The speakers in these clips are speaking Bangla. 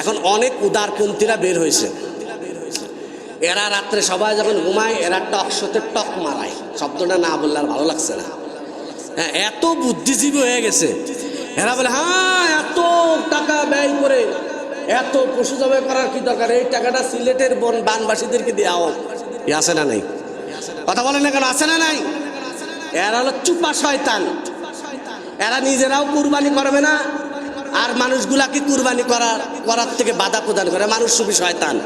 এখন অনেক উদারপন্থীরা বের হয়েছে। এরা রাত্রে সবাই যখন ঘুমায়, এরা টক শোতে টক মারায়। শব্দটা না বললে আর ভালো লাগছে না। হ্যাঁ এত বুদ্ধিজীবী হয়ে গেছে। এরা বলে হ্যাঁ এত টাকা ব্যয় করে এত পশু জবাই করার কি দরকার? এই টাকাটা সিলেটের বন বানবাসীদেরকে দেওয়া হোক। এ আছে না নাই? কথা বলেন না কেন? আছে না নাই? এরা হলো চুপা শয়তান। এরা নিজেরাও কুরবানি করবে না। আর মানুষগুলাকে কুরবানি করার করার থেকে বাধা প্রদান করে। মানুষ সুবি শয়তান।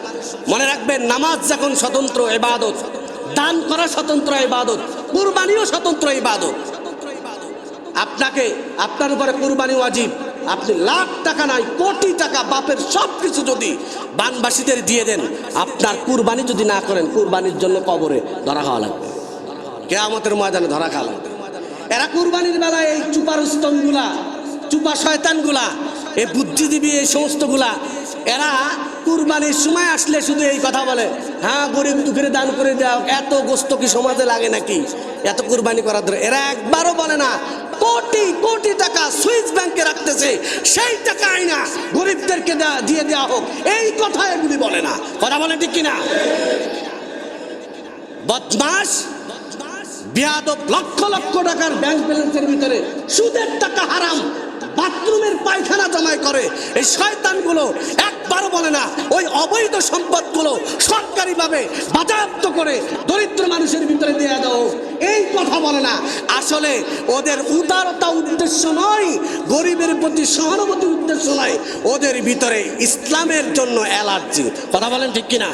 মনে রাখবেন, নামাজ যখন স্বতন্ত্র ইবাদত, দান করা স্বতন্ত্র ইবাদত, কুরবানিও স্বতন্ত্র ইবাদত। আপনাকে, আপনার উপরে কুরবানি ওয়াজিব। আপনি লাখ টাকা নাই, কোটি টাকা বাপের সব কিছু যদি বানবাসীদের দিয়ে দেন, আপনার কুরবানি যদি না করেন, কুরবানির জন্য কবরে ধরা খাওয়া লাগবে। কেয়ামতের ময়দানে ধরা খাওয়া লাগবে। এরা কুরবানির বেলায় এই চুপার স্তম্ভগুলা চুপা শয়তানগুলা এই বুদ্ধিজীবী এই সমস্তগুলা, এরা কুরবানির সময় আসলে শুধু এই কথা বলে হ্যাঁ গরিব দুঃখের দান করে দাও, এত গোস্ত কি সমাজে লাগে নাকি? এত কুরবানি করার ধরে এরা একবারও বলে না, কোটি কোটি টাকা সুইস ব্যাংকে রাখতেছে, সেই টাকা আইনা গরিবদেরকে দেয়া- দেওয়া হোক। এই কথা এগুলি বলে না। কথা বলে ঠিক কিনা? বদমাস বিয়াদব, লক্ষ লক্ষ টাকার ব্যাংক ব্যালেন্সের ভিতরে সুদের টাকা হারাম বাথরুমের পায়খানা জমায় করে। এই শয়তানগুলো একবারও বলে না, ওই অবৈধ সম্পদগুলো সরকারিভাবে বাজেয়াপ্ত করে দরিদ্র মানুষের ভিতরে দেয়া দাও। এই কথা বলে না। আসলে ওদের উদারতা উদ্দেশ্য নয়, গরিবের প্রতি সহানুভূতি উদ্দেশ্য নয়, ওদের ভিতরে ইসলামের জন্য অ্যালার্জি। কথা বলেন ঠিক কিনা?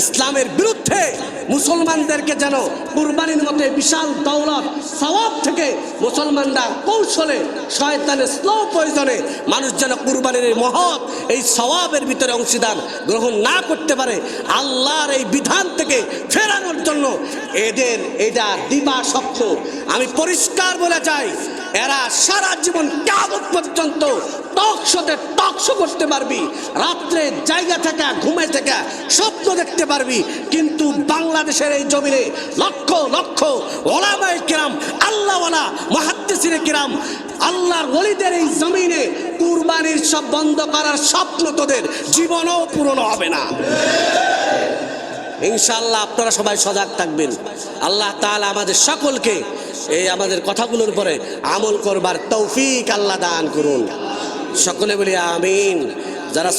ইসলামের বিরুদ্ধে মুসলমানদেরকে যেন কুরবানির মতে বিশাল দৌলত সওয়াব থেকে মুসলমানরা কৌশলে শয়তানের স্লো প্রয়োজনে মানুষ যেন কুরবানির এই মহৎ এই সওয়াবের ভিতরে অংশীদার গ্রহণ না করতে পারে, আল্লাহর এই বিধান থেকে ফেরানোর জন্য এদের এটা দিবা স্বপ্ন আমি পরিষ্কার বলে যাই এরা সারা জীবন কাগজ পর্যন্ত টকশোতে টকশো করতে পারবি। রাত্রে জায়গা থেকে, ঘুমে থেকে, স্বপ্ন দেখতে পারবি। কিন্তু বাংলাদেশের এই জমিনে লক্ষ লক্ষ ওলামায় কিরাম, আল্লাহওয়ালা মহাদ্দেশিরে কিরাম, আল্লাহর ওলিদের এই জমিনে কুরবানির সব বন্ধ করার স্বপ্ন তোদের জীবনও পূরণ হবে না। ইনশাল্লাহ আপনারা সবাই সজাগ থাকবেন। আল্লাহ তাআলা আমাদের সকলকে এই আমাদের কথাগুলোর পরে আমল করবার তৌফিক আল্লাহ দান করুন। সকলে বলি আমিন। যারা